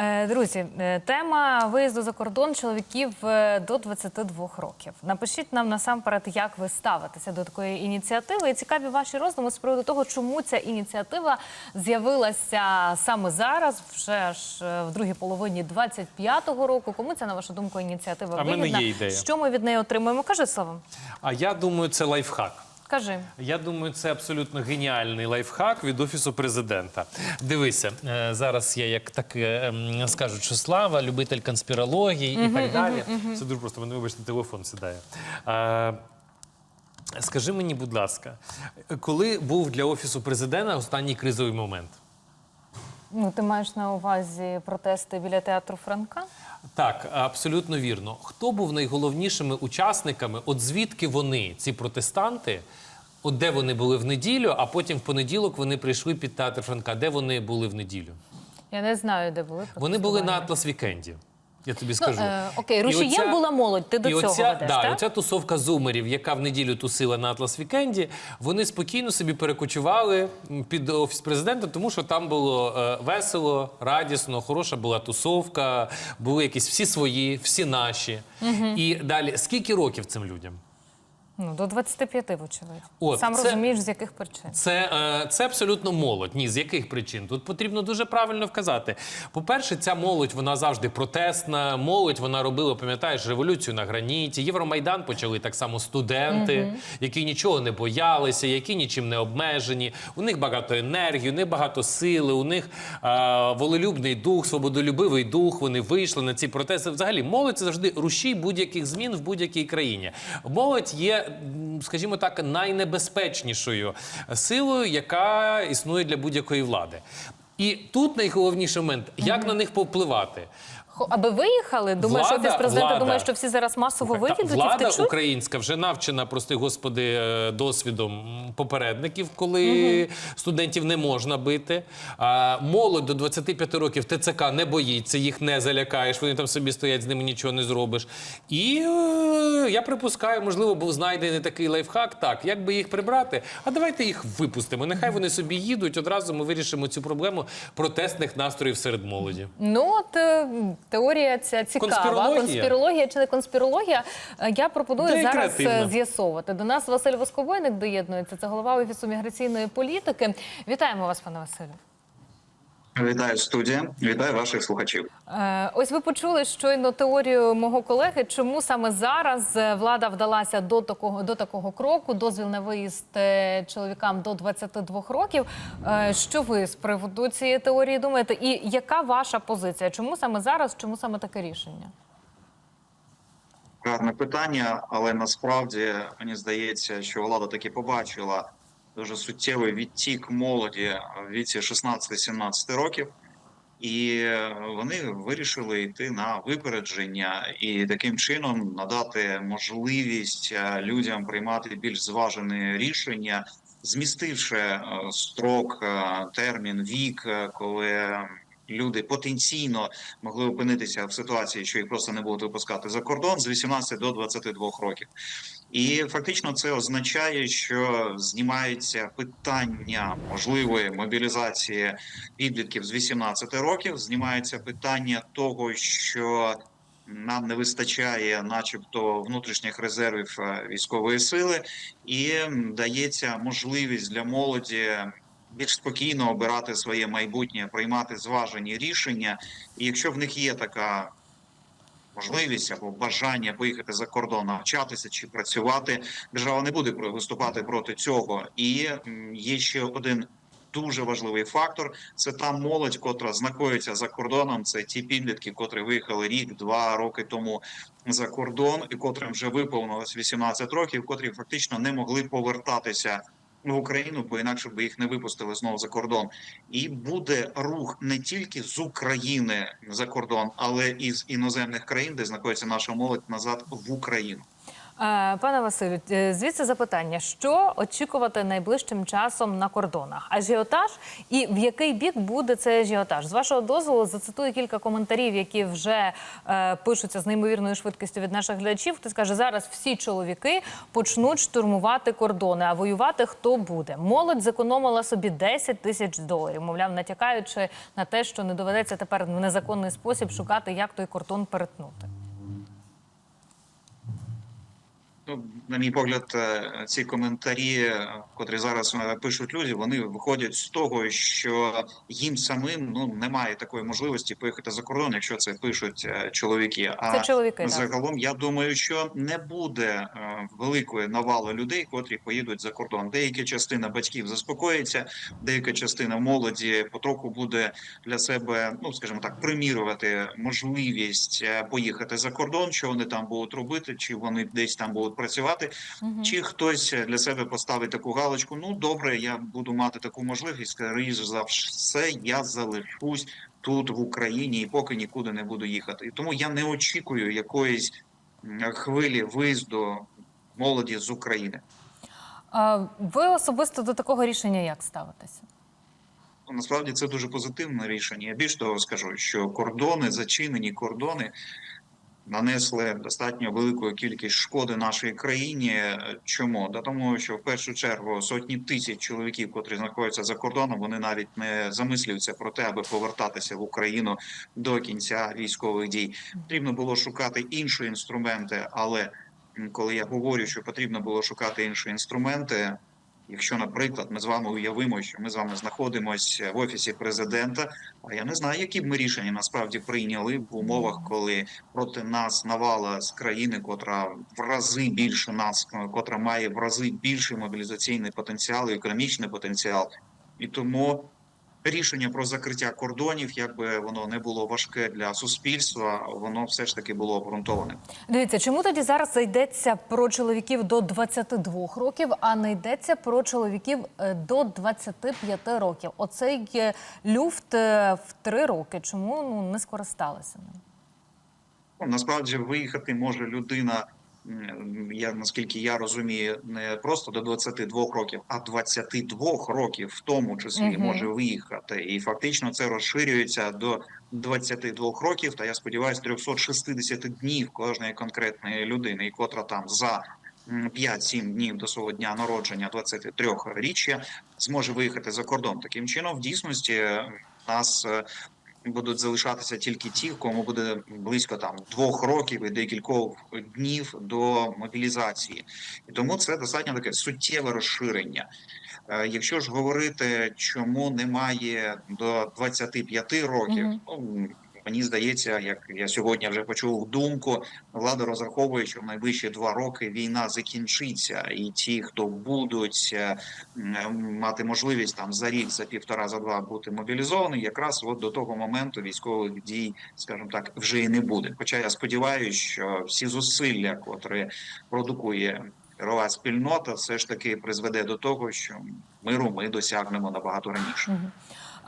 Е, Друзі, е, тема виїзду за кордон чоловіків е, до 22 років. Напишіть нам насамперед, як ви ставитеся до такої ініціативи. І цікаві ваші роздуми з приводу того, чому ця ініціатива з'явилася саме зараз, вже ж в другій половині 25-го року. Кому ця, на вашу думку, ініціатива А в мене є ідея. Що ми від неї отримуємо? Кажи Слава. А я думаю, це лайфхак. Кажи. Я думаю, це абсолютно геніальний лайфхак від офісу президента. Дивися, е, зараз я як так ем, скажу, що слава, любитель конспірології і так далі. Це дуже просто. Мене вибачте, телефон сідає. Е, Скажи мені, будь ласка, коли був для офісу президента останній кризовий момент? Ну, ти маєш на увазі протести біля театру Франка? Так, абсолютно вірно. Хто був найголовнішими учасниками? От звідки вони, ці протестанти, от де вони були в неділю, а потім в понеділок вони прийшли під театр Франка. Де вони були в неділю? Я не знаю, де були. Вони були на. Атлас Вікенді. Я тобі Ну, скажу. е, окей, рушієм оця- була молодь. Ти до і цього оця, ведеш, да, так? і оця тусовка зумерів, яка в неділю тусила на Атлас Вікенді, вони спокійно собі перекочували під офіс президента, тому що там було е, весело, радісно, хороша була тусовка, були якісь всі свої, всі наші. І далі, скільки років цим людям? Ну, до 25, вочевидь. От, Сам це- розумієш, з яких причин. Це, е, це абсолютно молодь. Ні, з яких причин? Тут потрібно дуже правильно вказати. По-перше, ця молодь вона завжди протестна. Молодь вона робила, пам'ятаєш, революцію на граніті. Євромайдан почали так само студенти, які нічого не боялися, які нічим не обмежені. У них багато енергії, у них багато сили, у них е, волелюбний дух, свободолюбивий дух. Вони вийшли на ці протести. Взагалі, молодь це завжди рушій будь-яких змін в будь-якій країні. Молодь є, скажімо так, найнебезпечнішою силою, яка існує для будь-якої влади. І тут найголовніший момент, як на них повпливати. Аби виїхали, думаєш, Влада- офіс президента влада. думає, що всі зараз масово Та виїдуть і втечуть? українська вже навчена, прости господи, е, досвідом попередників, коли студентів не можна бити. А, молодь до 25 років ТЦК не боїться, їх не залякаєш. Вони там собі стоять, з ними нічого не зробиш. І е, я припускаю, можливо, був знайдений такий лайфхак. Так, як би їх прибрати? А давайте їх випустимо. Нехай вони собі їдуть. Одразу ми вирішимо цю проблему протестних настроїв серед молоді. Ну, от е, теорія ця цікава. Конспірологія? Конспірологія чи не конспірологія? Е, Я пропоную Де зараз креативна. е, з'ясовувати. До нас Василь Восковойник доєднується. Це голова офісу міграційної політики. Вітаємо вас, пане Василю. Вітаю студія, вітаю ваших слухачів. Е, Ось ви почули щойно теорію мого колеги. Чому саме зараз е, влада вдалася до такого до такого кроку? Дозвіл на виїзд е, чоловікам до 22 років. Що ви з приводу цієї теорії думаєте? І яка ваша позиція? Чому саме зараз? Чому саме таке рішення? Гарне питання, але насправді мені здається, що влада таки побачила дуже суттєвий відтік молоді в віці 16-17 років, і вони вирішили йти на випередження і таким чином надати можливість е, людям приймати більш зважені рішення, змістивши е, строк, е, термін, вік, коли люди потенційно могли опинитися в ситуації, що їх просто не будуть випускати за кордон з 18 до 22 років. І фактично це означає, що знімається питання можливої мобілізації підлітків з 18 років. Знімається питання того, що нам не вистачає, начебто, внутрішніх резервів е, військової сили, і дається можливість для молоді більш спокійно обирати своє майбутнє, приймати зважені рішення. І якщо в них є така можливість або бажання поїхати за кордон, навчатися чи працювати, держава не буде виступати проти цього. І є ще один. Дуже важливий фактор це та молодь, котра знаходиться за кордоном. Це ті підлітки, котрі виїхали рік-два роки тому за кордон, і котрим вже виповнилось 18 років, котрі фактично не могли повертатися в Україну, бо інакше би їх не випустили знову за кордон. І буде рух не тільки з України за кордон, але і з іноземних країн, де знаходиться наша молодь назад в Україну. Е, Пане Василю, е, звідси запитання: що очікувати найближчим часом на кордонах? Ажіотаж і в який бік буде цей ажіотаж? З вашого дозволу зацитую кілька коментарів, які вже е, пишуться з неймовірною швидкістю від наших глядачів. Хтось каже, зараз всі чоловіки почнуть штурмувати кордони, а воювати хто буде? Молодь зекономила собі 10 тисяч доларів, мовляв, натякаючи на те, що не доведеться тепер в незаконний спосіб шукати, як той кордон перетнути. Ну, на мій погляд, е, ці коментарі, е, котрі зараз е, пишуть люди, вони виходять з того, що їм самим ну немає такої можливості поїхати за кордон, якщо це пишуть чоловіки. А Це чоловіки, так. загалом я думаю, що не буде великої навали людей, котрі поїдуть за кордон. Деяка частина батьків заспокоїться, деяка частина молоді потроху буде для себе, ну скажімо так, примірювати можливість поїхати за кордон, що вони там будуть робити, чи вони десь там будуть працювати, чи хтось для себе поставить таку галочку. Ну добре, я буду мати таку можливість. скоріш за все, я залишусь тут в Україні і поки нікуди не буду їхати. І тому я не очікую якоїсь хвилі виїзду молоді з України. А ви особисто до такого рішення як ставитеся? Ну, Насправді це дуже позитивне рішення. Я більш того скажу, що кордони, зачинені кордони, нанесли достатньо велику кількість шкоди нашій країні. Чому? Да тому, що в першу чергу сотні тисяч чоловіків, котрі знаходяться за кордоном, вони навіть не замислюються про те, аби повертатися в Україну до кінця військових дій. Потрібно було шукати інші інструменти, але коли я говорю, що потрібно було шукати інші інструменти. Якщо, наприклад, ми з вами уявимо, що ми з вами знаходимося в офісі президента, а я не знаю, які б ми рішення насправді прийняли в умовах, коли проти нас навала з країни, котра в рази більше нас, котра має в рази більший мобілізаційний потенціал і економічний потенціал, і тому. Рішення про закриття кордонів, якби воно не було важке для суспільства, воно все ж таки було обґрунтоване. Дивіться, чому тоді зараз йдеться про чоловіків до 22 років, а не йдеться про чоловіків е, до 25 років? Оцей люфт е, в 3 роки. Чому ну не скористалися ним? Ну, насправді виїхати може людина. Я наскільки я розумію, не просто до 22 років, а 22 років в тому числі Мгм. може виїхати, і фактично це розширюється до 22 років. Та я сподіваюся, 360 днів кожної конкретної людини, і котра там за м, 5-7 днів до свого дня народження 23-річчя зможе виїхати за кордон. Таким чином, в дійсності нас е, будуть залишатися тільки ті, кому буде близько там двох років і декількох днів до мобілізації, і тому це достатньо таке суттєве розширення. Е, Якщо ж говорити, чому немає до 25 років, Мгм. ну мені здається, як я сьогодні вже почув думку, влада розраховує, що в найближчі два роки війна закінчиться, і ті, хто будуть е, мати можливість там за рік, за півтора, за два бути мобілізовані, якраз от до того моменту військових дій, скажімо так, вже і не буде. Хоча я сподіваюся, що всі зусилля, котрі продукує мирова спільнота, все ж таки призведе до того, що миру ми досягнемо набагато раніше.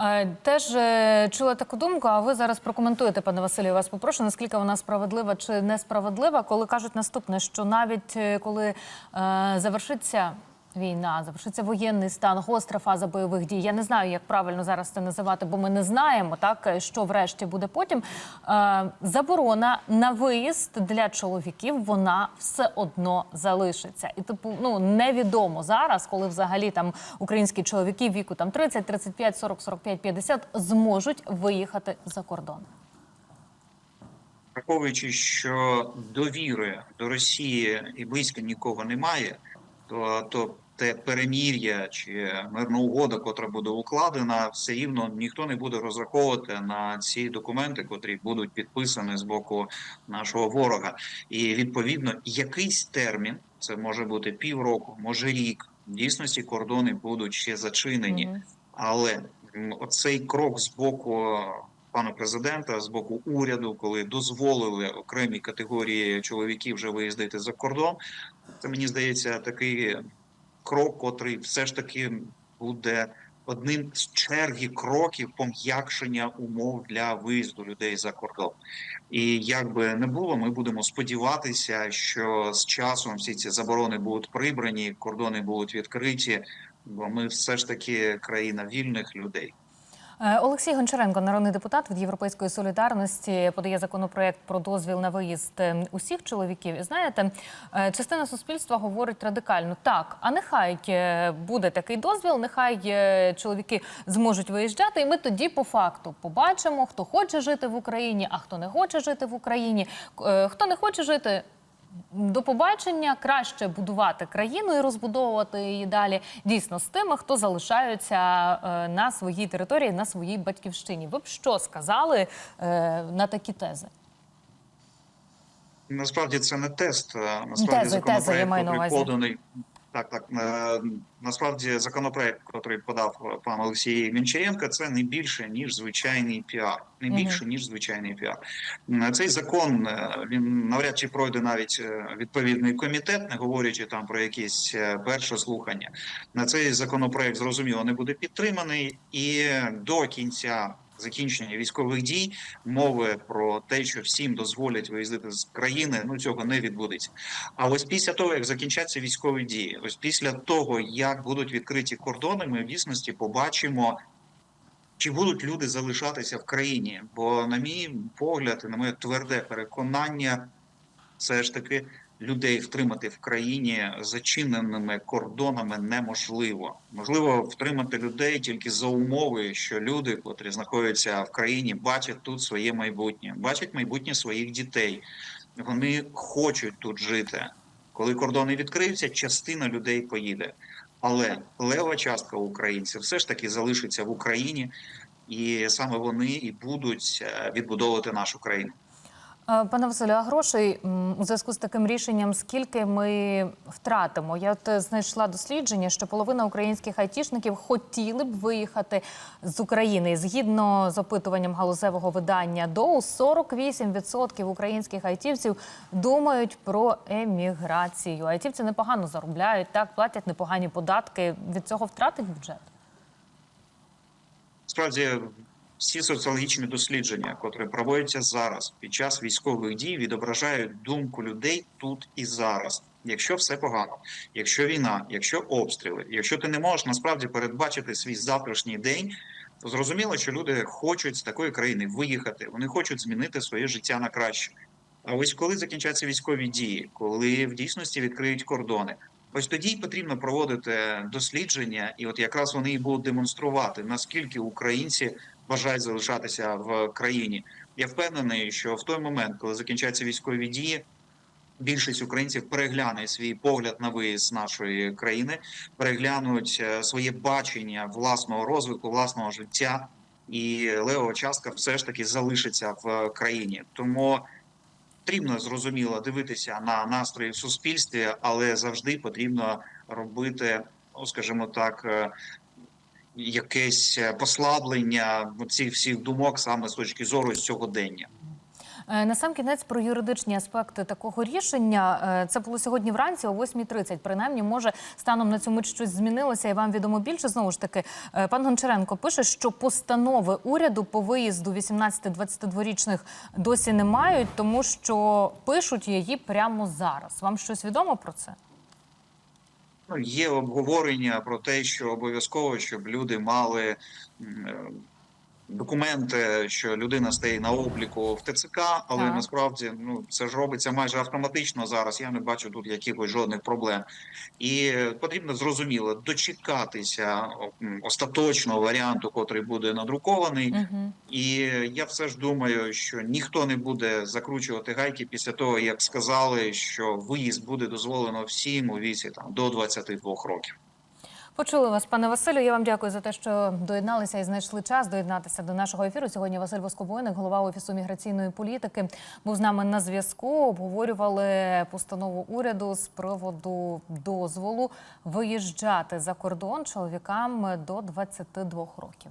Е, Теж е, чула таку думку, а ви зараз прокоментуєте, пане Василію, вас попрошу, наскільки вона справедлива чи несправедлива, коли кажуть наступне, що навіть е, коли завершиться війна, завершиться воєнний стан, гостра фаза бойових дій. Я не знаю, як правильно зараз це називати, бо ми не знаємо, так що врешті буде потім. Е, заборона на виїзд для чоловіків вона все одно залишиться. І типу, ну невідомо зараз, коли взагалі там українські чоловіки віку там 30, 35, 40, 45, 50 зможуть виїхати за кордон. Враховуючи, що довіри до Росії і близько нікого немає, то, то те перемір'я чи мирна угода, котра буде укладена, все рівно ніхто не буде розраховувати на ці документи, котрі будуть підписані з боку нашого ворога. І відповідно якийсь термін, це може бути півроку, може рік. В дійсності кордони будуть ще зачинені. Але оцей крок з боку пана президента, з боку уряду, коли дозволили окремі категорії чоловіків вже виїздити за кордон, це мені здається такий крок, котрий все ж таки буде одним з черги кроків пом'якшення умов для виїзду людей за кордон. І як би не було, ми будемо сподіватися, що з часом всі ці заборони будуть прибрані, кордони будуть відкриті, бо ми все ж таки країна вільних людей. Е, Олексій Гончаренко, народний депутат від Європейської солідарності, подає законопроект про дозвіл на виїзд е, усіх чоловіків. І знаєте, е, частина суспільства говорить радикально так, а нехай е, буде такий дозвіл, нехай чоловіки зможуть виїжджати, і ми тоді по факту побачимо, хто хоче жити в Україні, а хто не хоче жити в Україні. Хто не хоче жити. До побачення краще будувати країну і розбудовувати її далі дійсно з тими, хто залишаються е, на своїй території, на своїй батьківщині. Ви б що сказали е, на такі тези? Насправді це не тест. Насправді Тези, тези, я маю на увазі. поданий. Так, так. е, Насправді законопроект, який подав пан Олексій Гончаренко, це не більше ніж звичайний піар. Не більше ніж звичайний піар. М, Цей закон е, він навряд чи пройде навіть е, відповідний комітет, не говорячи там про якісь е, перше слухання. На цей законопроект зрозуміло не буде підтриманий, і до кінця закінчення військових дій мови про те, що всім дозволять виїздити з країни, ну цього не відбудеться. А ось після того, як закінчаться військові дії, ось після того, як будуть відкриті кордони, ми в дійсності побачимо. Чи будуть люди залишатися в країні? Бо, на мій погляд, і на моє тверде переконання, все ж таки людей втримати в країні зачиненими кордонами неможливо. Можливо, втримати людей тільки за умови, що люди, котрі знаходяться в країні, бачать тут своє майбутнє, бачать майбутнє своїх дітей. Вони хочуть тут жити. Коли кордони відкриються, частина людей поїде. Але лева частка українців все ж таки залишиться в Україні, і саме вони і будуть е, відбудовувати нашу країну. Е, Пане Василю, а грошей у зв'язку з таким рішенням, скільки ми втратимо? Я от е, знайшла дослідження, що половина українських айтішників хотіли б виїхати з України. Згідно з опитуванням галузевого видання ДОУ, 48% українських айтівців думають про еміграцію. Айтівці непогано заробляють, так платять непогані податки. Від цього втратить бюджет. Справді, всі соціологічні дослідження, котрі проводяться зараз під час військових дій, відображають думку людей тут і зараз. Якщо все погано, якщо війна, якщо обстріли, якщо ти не можеш насправді передбачити свій завтрашній день, то зрозуміло, що люди хочуть з такої країни виїхати, вони хочуть змінити своє життя на краще. А ось коли закінчаться військові дії, коли в дійсності відкриють кордони, ось тоді й потрібно проводити дослідження, і от якраз вони і будуть демонструвати, наскільки українці бажають залишатися в країні. Я впевнений, що в той момент, коли закінчаться військові дії, більшість українців перегляне свій погляд на виїзд з нашої країни, переглянуть е, своє бачення власного розвитку, власного життя, і левова частка все ж таки залишиться в країні. Тому потрібно зрозуміло дивитися на настрої в суспільстві, але завжди потрібно робити, ну скажімо так. Якесь е, послаблення цих всіх думок саме з точки зору сьогодення. Е, На сам кінець про юридичні аспекти такого рішення. Е, Це було сьогодні вранці о 8.30. Принаймні, може, станом на мить щось змінилося, і вам відомо більше. Знову ж таки, пан Гончаренко пише, що постанови уряду по виїзду 18-22-річних досі не мають, тому що пишуть її прямо зараз. Вам щось відомо про це? Є обговорення про те, що обов'язково, щоб люди мали е, документи, що людина стає на обліку в ТЦК, але Так. насправді ну це ж робиться майже автоматично зараз. Я не бачу тут якихось жодних проблем. І потрібно зрозуміло дочекатися остаточного варіанту, котрий буде надрукований. Угу. І я все ж думаю, що ніхто не буде закручувати гайки після того, як сказали, що виїзд буде дозволено всім у віці там до 22 років. Почули вас, пане Василю. Я вам дякую за те, що доєдналися і знайшли час доєднатися до нашого ефіру. Сьогодні Василь Воскобойник, голова офісу міграційної політики, був з нами на зв'язку. Обговорювали постанову уряду з приводу дозволу виїжджати за кордон чоловікам до 22 років.